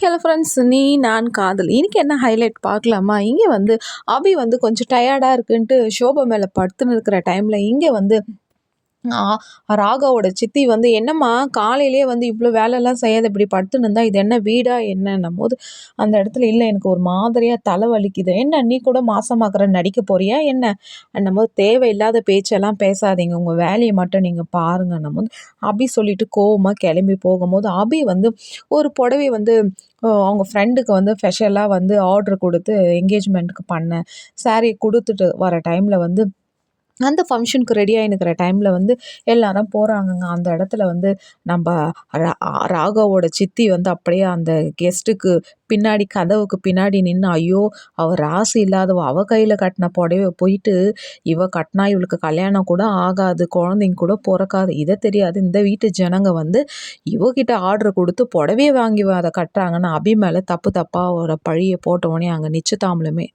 Hello friends நீ நான் காதல். இன்னைக்கு என்ன ஹைலைட் பார்க்கலாமா? இங்கே வந்து அபி வந்து கொஞ்சம் டயர்டாக இருக்குன்ட்டு ஷோபா மேலே படுத்துன்னு இருக்கிற டைமில் இங்கே வந்து ராகாவோட சித்தி வந்து என்னம்மா காலையிலேயே வந்து இவ்வளோ வேலையெல்லாம் செய்யாத இப்படி படுத்துன்னு இருந்தால் இது என்ன வீடா என்னன்னும் போது அந்த இடத்துல இல்லை எனக்கு ஒரு மாதிரியாக தலை வலிக்குது. என்ன நீ கூட மாசமாக்குற நடிக்க போறியா என்ன? என்னும் போது தேவையில்லாத பேச்செல்லாம் பேசாதீங்க. உங்கள் வேலையை மட்டும் நீங்கள் பாருங்க போது அபி சொல்லிட்டு கோவமாக கிளம்பி போகும்போது அபி வந்து ஒரு புடவை வந்து அவங்க ஃப்ரெண்டுக்கு வந்து ஸ்பெஷலாக வந்து ஆர்டர் கொடுத்து என்கேஜ்மெண்ட்டுக்கு பண்ணேன் saree கொடுத்துட்டு வர டைமில் வந்து அந்த ஃபங்க்ஷனுக்கு ரெடி ஆகினுக்கிற டைமில் வந்து எல்லாரும் போகிறாங்கங்க அந்த இடத்துல வந்து நம்ம ரா ராகாவோட சித்தி வந்து அப்படியே அந்த கெஸ்ட்டுக்கு பின்னாடி கதவுக்கு பின்னாடி நின்று ஐயோ அவள் ராசி இல்லாதவ அவள் கையில் கட்டின புடவைய போயிட்டு இவ கட்டினா இவளுக்கு கல்யாணம் கூட ஆகாது குழந்தைங்க கூட பிறக்காது இதை தெரியாது. இந்த வீட்டு ஜனங்க வந்து இவகிட்ட ஆர்டர் கொடுத்து புடவையை வாங்கி அதை கட்டுறாங்கன்னு அபி மேலே தப்பு தப்பாக அவரை பழியை போட்டவொடனே அங்கே நிச்சயதாமலமே